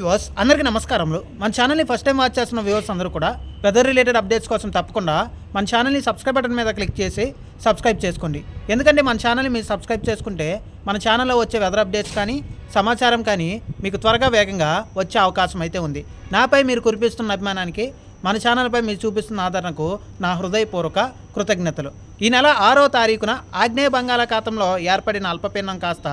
Viewers అందరికీ నమస్కారములు. మన ఛానల్ని ఫస్ట్ టైం వాచ్ చేస్తున్న వ్యూవర్స్ అందరూ కూడా వెదర్ రిలేటెడ్ అప్డేట్స్ కోసం తప్పకుండా మన ఛానల్ని సబ్స్క్రైబ్ బటన్ మీద క్లిక్ చేసి సబ్స్క్రైబ్ చేసుకోండి. ఎందుకంటే మన ఛానల్ని మీరు సబ్స్క్రైబ్ చేసుకుంటే మన ఛానల్లో వచ్చే వెదర్ అప్డేట్స్ కానీ సమాచారం కానీ మీకు త్వరగా వేగంగా వచ్చే అవకాశం అయితే ఉంది. నాపై మీరు కురిపిస్తున్న అభిమానానికి మన ఛానల్పై మీరు చూపిస్తున్న ఆదరణకు నా హృదయపూర్వక కృతజ్ఞతలు. ఈ నెల ఆరో తారీఖున ఆగ్నేయ బంగాళాఖాతంలో ఏర్పడిన అల్పపీడనం కాస్త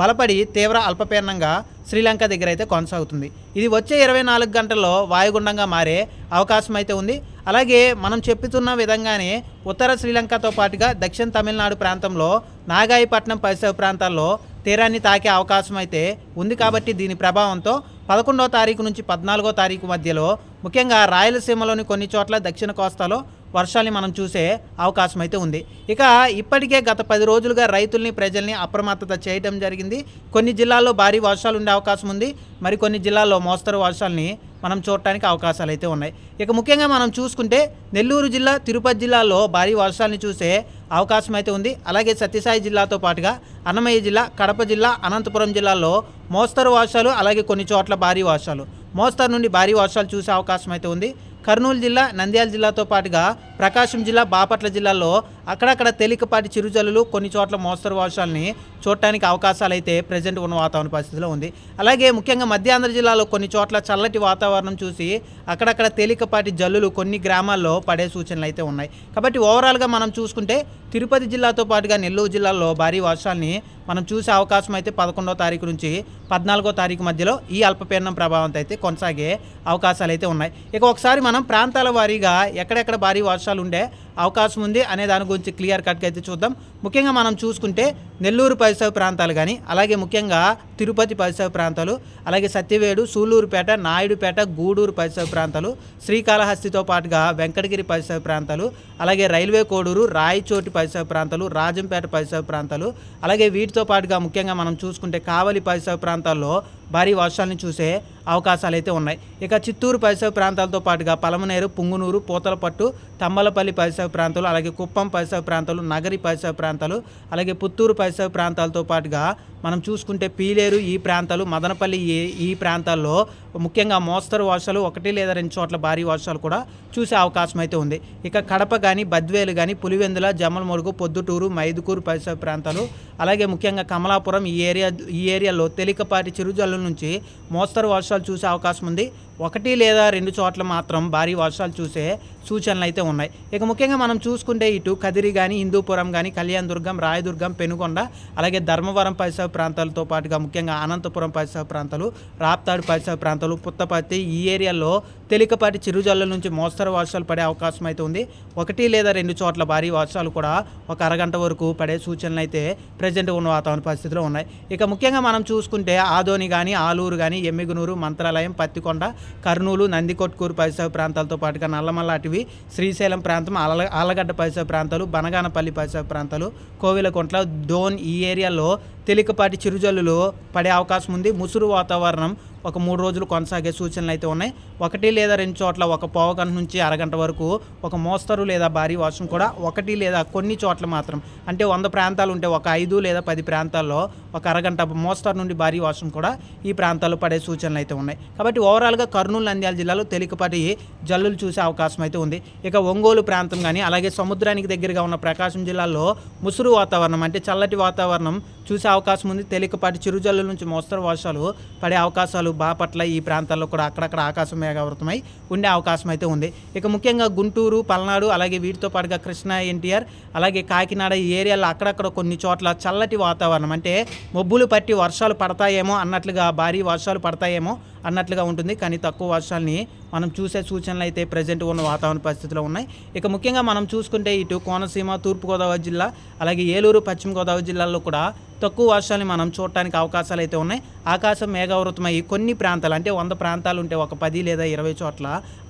బలపడి తీవ్ర అల్పపీడనంగా శ్రీలంక దగ్గర అయితే కొనసాగుతుంది. ఇది వచ్చే ఇరవై నాలుగు గంటల్లో వాయుగుండంగా మారే అవకాశం అయితే ఉంది. అలాగే మనం చెప్పుతున్న విధంగానే ఉత్తర శ్రీలంకతో పాటుగా దక్షిణ తమిళనాడు ప్రాంతంలో నాగాయపట్నం పరిసర ప్రాంతాల్లో తీరాన్ని తాకే అవకాశం అయితే ఉంది కాబట్టి దీని ప్రభావంతో పదకొండవ తారీఖు నుంచి పద్నాలుగో తారీఖు మధ్యలో ముఖ్యంగా రాయలసీమలోని కొన్ని చోట్ల దక్షిణ కోస్తాలో వర్షాల్ని మనం చూసే అవకాశం అయితే ఉంది. ఇక ఇప్పటికే గత పది రోజులుగా రైతుల్ని ప్రజల్ని అప్రమత్తత చేయడం జరిగింది. కొన్ని జిల్లాల్లో భారీ వర్షాలు ఉండే అవకాశం ఉంది. మరి కొన్ని జిల్లాల్లో మోస్తరు వర్షాలని మనం చూడటానికి అవకాశాలు అయితే ఉన్నాయి. ఇక ముఖ్యంగా మనం చూసుకుంటే నెల్లూరు జిల్లా తిరుపతి జిల్లాలో భారీ వర్షాలని చూసే అవకాశం అయితే ఉంది. అలాగే సత్యసాయి జిల్లాతో పాటుగా అన్నమయ్య జిల్లా కడప జిల్లా అనంతపురం జిల్లాలో మోస్తరు వర్షాలు అలాగే కొన్ని చోట్ల భారీ వర్షాలు. మోస్తరు నుండి భారీ వర్షాలు చూసే అవకాశం అయితే ఉంది. కర్నూలు జిల్లా నంద్యాల జిల్లాతో పాటుగా ప్రకాశం జిల్లా బాపట్ల జిల్లాలో అక్కడక్కడ తేలికపాటి చిరుజల్లులు కొన్ని చోట్ల మోస్తరు వర్షాలని చూడటానికి అవకాశాలు అయితే ప్రజెంట్ ఉన్న వాతావరణ పరిస్థితిలో ఉంది. అలాగే ముఖ్యంగా మధ్యాంధ్ర జిల్లాలో కొన్ని చోట్ల చల్లటి వాతావరణం చూసి అక్కడక్కడ తేలికపాటి జల్లులు కొన్ని గ్రామాల్లో పడే సూచనలు అయితే ఉన్నాయి. కాబట్టి ఓవరాల్గా మనం చూసుకుంటే తిరుపతి జిల్లాతో పాటుగా నెల్లూరు జిల్లాలో భారీ వర్షాలని మనం చూసే అవకాశం అయితే పదకొండో తారీఖు నుంచి పద్నాలుగో తారీఖు మధ్యలో ఈ అల్పపీడనం ప్రభావంతో అయితే కొనసాగే అవకాశాలు అయితే ఉన్నాయి. ఇక ఒకసారి మనం ప్రాంతాల వారీగా ఎక్కడెక్కడ భారీ అవకాశాలు ఉండే అవకాశం ఉంది అనే దాని గురించి క్లియర్ కట్గా అయితే చూద్దాం. ముఖ్యంగా మనం చూసుకుంటే నెల్లూరు పరిసర ప్రాంతాలు కానీ అలాగే ముఖ్యంగా తిరుపతి పరిసర ప్రాంతాలు అలాగే సత్యవేడు సూలూరుపేట నాయుడుపేట గూడూరు పరిసర ప్రాంతాలు శ్రీకాళహస్తితో పాటుగా వెంకటగిరి పరిసర ప్రాంతాలు అలాగే రైల్వే కోడూరు రాయచోటి పరిసర ప్రాంతాలు రాజంపేట పరిసర ప్రాంతాలు అలాగే వీటితో పాటుగా ముఖ్యంగా మనం చూసుకుంటే కావలి పరిసర ప్రాంతాల్లో భారీ వర్షాలను చూసే అవకాశాలు అయితే ఉన్నాయి. ఇక చిత్తూరు పరిసర ప్రాంతాలతో పాటుగా పలమనేరు పుంగునూరు పూతలపట్టు తమ్మలపల్లి పరిసర ప్రాంతాలు అలాగే కుప్పం పరిసర ప్రాంతాలు నగరి పరిసర ప్రాంతాలు అలాగే పుత్తూరు పరిసర ప్రాంతాలతో పాటుగా మనం చూసుకుంటే పీలేరు ఈ ప్రాంతాలు మదనపల్లి ఈ ఈ ప్రాంతాల్లో ముఖ్యంగా మోస్తరు వర్షాలు ఒకటి లేదా రెండు చోట్ల భారీ వర్షాలు కూడా చూసే అవకాశం అయితే ఉంది. ఇక కడప కానీ బద్వేలు కానీ పులివెందుల జమ్మలమడుగు పొద్దుటూరు మైదుకూరు పరిసర ప్రాంతాలు అలాగే ముఖ్యంగా కమలాపురం ఈ ఏరియా ఈ ఏరియాలో తేలికపాటి చిరుజల్లుల నుంచి మోస్తరు వర్షాలు చూసే అవకాశం ఉంది. ఒకటి లేదా రెండు చోట్ల మాత్రం భారీ వర్షాలు చూసే సూచనలు అయితే ఉన్నాయి. ఇక ముఖ్యంగా మనం చూసుకుంటే ఇటు కదిరి కానీ హిందూపురం కానీ కళ్యాణదుర్గం రాయదుర్గం పెనుగొండ అలాగే ధర్మవరం పరిసర ప్రాంతాలతో పాటుగా ముఖ్యంగా అనంతపురం పరిసర ప్రాంతాలు రాప్తాడు పరిసర ప్రాంతాలు పుత్తపర్తి ఈ ఏరియాలో తేలికపాటి చిరుజల్లుల నుంచి మోస్తరు వర్షాలు పడే అవకాశం అయితే ఉంది. ఒకటి లేదా రెండు చోట్ల భారీ వర్షాలు కూడా ఒక అరగంట వరకు పడే సూచనలు అయితే ప్రజెంట్ ఉన్న వాతావరణ పరిస్థితిలో ఉన్నాయి. ఇక ముఖ్యంగా మనం చూసుకుంటే ఆదోని కానీ ఆలూరు కానీ ఎమ్మిగునూరు మంత్రాలయం పత్తికొండ కర్నూలు నందికొట్కూరు పరిసర ప్రాంతాలతో పాటుగా నల్లమల్ల అటవి శ్రీశైలం ప్రాంతం అల ఆలగడ్డ పరిసర ప్రాంతాలు బనగానపల్లి పరిసర ప్రాంతాలు కోవిలకుంట్ల డోన్ ఈ ఏరియాలో తేలికపాటి చిరుజల్లులు పడే అవకాశం ఉంది. ముసురు వాతావరణం ఒక మూడు రోజులు కొనసాగే సూచనలు అయితే ఉన్నాయి. ఒకటి లేదా రెండు చోట్ల ఒక పావు గంట నుంచి అరగంట వరకు ఒక మోస్తరు లేదా భారీ వర్షం కూడా ఒకటి లేదా కొన్ని చోట్ల మాత్రం. అంటే వంద ప్రాంతాలు ఉంటే ఒక ఐదు లేదా పది ప్రాంతాల్లో ఒక అరగంట మోస్తరు నుండి భారీ వర్షం కూడా ఈ ప్రాంతాల్లో పడే సూచనలు అయితే ఉన్నాయి. కాబట్టి ఓవరాల్గా కర్నూలు నంద్యాల జిల్లాలో తేలికపాటి జల్లులు చూసే అవకాశం అయితే ఉంది. ఇక ఒంగోలు ప్రాంతం కానీ అలాగే సముద్రానికి దగ్గరగా ఉన్న ప్రకాశం జిల్లాలో ముసురు వాతావరణం అంటే చల్లటి వాతావరణం చూసే అవకాశం ఉంది. తేలికపాటి చిరుజల్లుల నుంచి మోస్తరు వర్షాలు పడే అవకాశాలు బాపట్ల ఈ ప్రాంతాల్లో కూడా అక్కడక్కడ ఆకాశం మేఘావృతమై ఉండే అవకాశం అయితే ఉంది. ఇక ముఖ్యంగా గుంటూరు పల్నాడు అలాగే వీటితో పాటుగా కృష్ణా ఎన్టీఆర్ అలాగే కాకినాడ ఈ ఏరియాలో అక్కడక్కడ కొన్ని చోట్ల చల్లటి వాతావరణం. అంటే మబ్బులు పట్టి వర్షాలు పడతాయేమో అన్నట్లుగా భారీ వర్షాలు పడతాయేమో అన్నట్లుగా ఉంటుంది. కానీ తక్కువ వర్షాలని మనం చూసే సూచనలు అయితే ప్రజెంట్ ఉన్న వాతావరణ పరిస్థితులు ఉన్నాయి. ఇక ముఖ్యంగా మనం చూసుకుంటే ఇటు కోనసీమ తూర్పుగోదావరి జిల్లా అలాగే ఏలూరు పశ్చిమ గోదావరి జిల్లాల్లో కూడా తక్కువ వర్షాలని మనం చూడటానికి అవకాశాలు అయితే ఉన్నాయి. ఆకాశం మేఘావృతమై కొన్ని ప్రాంతాలు అంటే వంద ప్రాంతాలు ఉంటే ఒక పది లేదా ఇరవై చోట్ల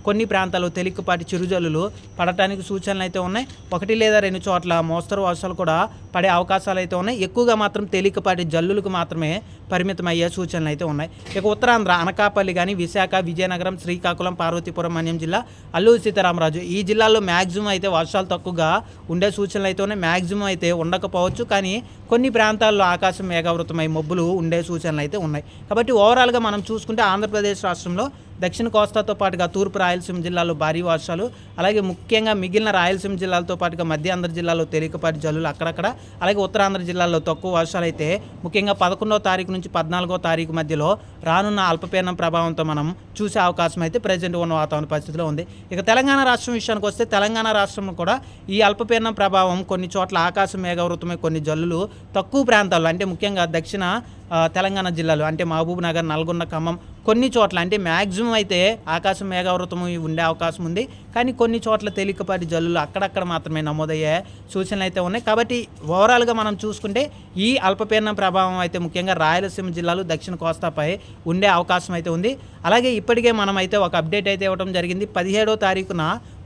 కొన్ని ప్రాంతాల్లో తేలికపాటి చిరుజల్లులు పడటానికి సూచనలు అయితే ఉన్నాయి. ఒకటి లేదా రెండు చోట్ల మోస్తరు వర్షాలు కూడా పడే అవకాశాలు అయితే ఉన్నాయి. ఎక్కువగా మాత్రం తేలికపాటి జల్లులకు మాత్రమే పరిమితం అయ్యే సూచనలు అయితే ఉన్నాయి. ఇక ఉత్తరాంధ్ర అనకాపల్లి కానీ విశాఖ విజయనగరం శ్రీకాకుళం పార్వతీపురం మన్యం జిల్లా అల్లూరు సీతారామరాజు ఈ జిల్లాల్లో మ్యాక్సిమం అయితే వర్షాలు తక్కువగా ఉండే సూచనలు అయితే ఉన్నాయి. మ్యాక్సిమం అయితే ఉండకపోవచ్చు. కానీ కొన్ని ప్రాంతాల్లో ఆకాశం మేఘావృతమై మబ్బులు ఉండే సూచనలు అయితే ఉన్నాయి. కాబట్టి ఓవరాల్గా మనం చూసుకుంటే ఆంధ్రప్రదేశ్ రాష్ట్రంలో దక్షిణ కోస్తాతో పాటుగా తూర్పు రాయలసీమ జిల్లాలో భారీ వర్షాలు అలాగే ముఖ్యంగా మిగిలిన రాయలసీమ జిల్లాలతో పాటుగా మధ్య ఆంధ్ర జిల్లాలో తేలికపాటి జల్లులు అక్కడక్కడ అలాగే ఉత్తరాంధ్ర జిల్లాలో తక్కువ వర్షాలు అయితే ముఖ్యంగా పదకొండవ తారీఖు నుంచి పద్నాలుగో తారీఖు మధ్యలో రానున్న అల్పపీడనం ప్రభావంతో మనం చూసే అవకాశం అయితే ప్రజెంట్ ఉన్న వాతావరణ పరిస్థితిలో ఉంది. ఇక తెలంగాణ రాష్ట్రం విషయానికి వస్తే తెలంగాణ రాష్ట్రంలో కూడా ఈ అల్పపీడనం ప్రభావం కొన్ని చోట్ల ఆకాశం మేఘవృతమై కొన్ని జల్లులు తక్కువ ప్రాంతాల్లో అంటే ముఖ్యంగా దక్షిణ తెలంగాణ జిల్లాలు అంటే మహబూబ్ నగర్ నల్గొండ ఖమ్మం కొన్ని చోట్ల అంటే మ్యాక్సిమం అయితే ఆకాశం మేఘావృతం ఉండే అవకాశం ఉంది. కానీ కొన్ని చోట్ల తేలికపాటి జల్లులు అక్కడక్కడ మాత్రమే నమోదయ్యే సూచనలు అయితే ఉన్నాయి. కాబట్టి ఓవరాల్గా మనం చూసుకుంటే ఈ అల్పపీడనం ప్రభావం అయితే ముఖ్యంగా రాయలసీమ జిల్లాలు దక్షిణ కోస్తాపై ఉండే అవకాశం అయితే ఉంది. అలాగే ఇప్పటికే మనం అయితే ఒక అప్డేట్ అయితే ఇవ్వడం జరిగింది. పదిహేడో తారీఖున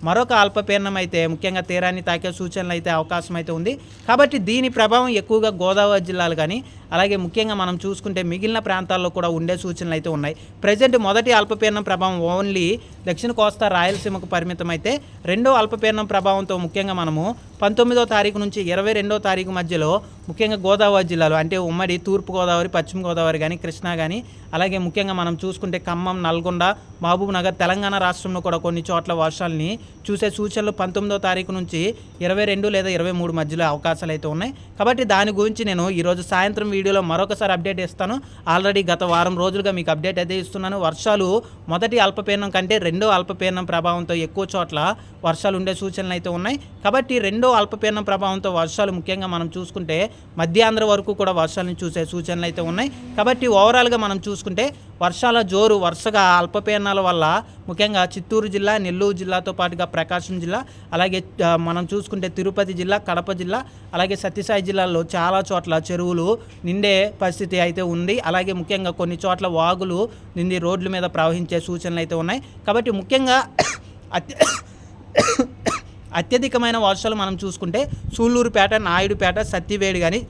మరొక అల్పపీడనం అయితే ముఖ్యంగా తీరాన్ని తాకే సూచనలు అయితే అవకాశం అయితే ఉంది. కాబట్టి దీని ప్రభావం ఎక్కువగా గోదావరి జిల్లాలు కానీ అలాగే ముఖ్యంగా మనం చూసుకుంటే మిగిలిన ప్రాంతాల్లో కూడా ఉండే సూచనలు అయితే ఉన్నాయి. ప్రజెంట్ మొదటి అల్పపీడనం ప్రభావం ఓన్లీ దక్షిణ కోస్తా రాయలసీమకు పరిమితం అయితే రెండో అల్పపీడనం ప్రభావంతో ముఖ్యంగా మనము పంతొమ్మిదో తారీఖు నుంచి ఇరవై రెండో తారీఖు మధ్యలో ముఖ్యంగా గోదావరి జిల్లాలో అంటే ఉమ్మడి తూర్పు గోదావరి పశ్చిమ గోదావరి కానీ కృష్ణా కానీ అలాగే ముఖ్యంగా మనం చూసుకుంటే ఖమ్మం నల్గొండ మహబూబ్ నగర్ తెలంగాణ రాష్ట్రంలో కూడా కొన్ని చోట్ల వర్షాలని చూసే సూచనలు పంతొమ్మిదో తారీఖు నుంచి ఇరవై రెండు లేదా ఇరవై మూడు మధ్యలో అవకాశాలు అయితే ఉన్నాయి. కాబట్టి దాని గురించి నేను ఈరోజు సాయంత్రం వీడియోలో మరొకసారి అప్డేట్ ఇస్తాను ఆల్రెడీ గత వారం రోజులుగా మీకు అప్డేట్ అయితే ఇస్తున్నాను. వర్షాలు మొదటి అల్పపీడనం కంటే రెండో అల్పపీడనం ప్రభావంతో ఎక్కువ చోట్ల వర్షాలు ఉండే సూచనలు అయితే ఉన్నాయి. కాబట్టి రెండో అల్పపీడనం ప్రభావంతో వర్షాలు ముఖ్యంగా మనం చూసుకుంటే మధ్యాంధ్ర వరకు కూడా వర్షాలను చూసే సూచనలు అయితే ఉన్నాయి. కాబట్టి ఓవరాల్గా మనం చూసుకుంటే వర్షాల జోరు వరుసగా అల్పపీడనాల వల్ల ముఖ్యంగా చిత్తూరు జిల్లా నెల్లూరు జిల్లాతో పాటుగా ప్రకాశం జిల్లా అలాగే మనం చూసుకుంటే తిరుపతి జిల్లా కడప జిల్లా అలాగే సత్యసాయి జిల్లాలో చాలా చోట్ల చెరువులు నిండే పరిస్థితి అయితే ఉంది. అలాగే ముఖ్యంగా కొన్ని చోట్ల వాగులు నిండి రోడ్ల మీద ప్రవహించే సూచనలు అయితే ఉన్నాయి. కాబట్టి ముఖ్యంగా అత్య అత్యధికమైన వర్షాలు మనం చూసుకుంటే సూళ్ళూరుపేట నాయుడుపేట సత్యవేడు కానీ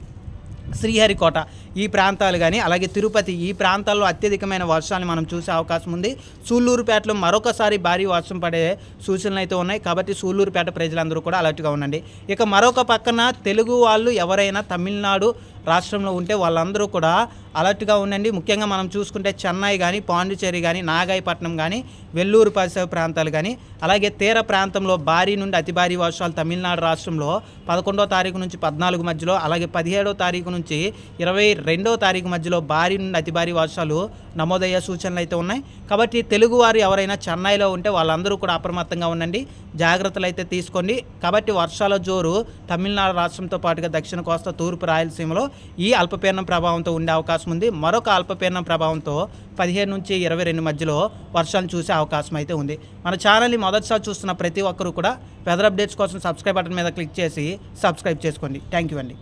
శ్రీహరికోట ఈ ప్రాంతాలు కానీ అలాగే తిరుపతి ఈ ప్రాంతాల్లో అత్యధికమైన వర్షాన్ని మనం చూసే అవకాశం ఉంది. సూళ్ళూరుపేటలో మరొకసారి భారీ వర్షం పడే సూచనలు అయితే ఉన్నాయి. కాబట్టి సూళ్ళూరుపేట ప్రజలందరూ కూడా అలర్ట్గా ఉండండి. ఇక మరొక పక్కన తెలుగు వాళ్ళు ఎవరైనా తమిళనాడు రాష్ట్రంలో ఉంటే వాళ్ళందరూ కూడా అలర్ట్గా ఉండండి. ముఖ్యంగా మనం చూసుకుంటే చెన్నై కానీ పాండిచేరి కానీ నాగాయపట్నం కానీ వెల్లూరు పరిసర ప్రాంతాలు కానీ అలాగే తీర ప్రాంతంలో భారీ నుండి అతి భారీ వర్షాలు తమిళనాడు రాష్ట్రంలో పదకొండో తారీఖు నుంచి పద్నాలుగు మధ్యలో అలాగే పదిహేడో తారీఖు నుంచి ఇరవై రెండో తారీఖు మధ్యలో భారీ నుండి అతి భారీ వర్షాలు నమోదయ్యే సూచనలు అయితే ఉన్నాయి. కాబట్టి తెలుగువారు ఎవరైనా చెన్నైలో ఉంటే వాళ్ళందరూ కూడా అప్రమత్తంగా ఉండండి. జాగ్రత్తలు అయితే తీసుకోండి. కాబట్టి వర్షాల జోరు తమిళనాడు రాష్ట్రంతో పాటుగా దక్షిణ కోస్తా తూర్పు రాయలసీమలో ఈ అల్పపీడనం ప్రభావంతో ఉండే అవకాశం ఉంది. మరొక అల్పపీడనం ప్రభావంతో పదిహేను నుంచి ఇరవై రెండు మధ్యలో వర్షాలు చూసే అవకాశం అయితే ఉంది. మన ఛానల్ని మొదటిసారి చూస్తున్న ప్రతి ఒక్కరూ కూడా వెదర్ అప్డేట్స్ కోసం సబ్స్క్రైబ్ బటన్ మీద క్లిక్ చేసి సబ్స్క్రైబ్ చేసుకోండి. థ్యాంక్ యూ అండి.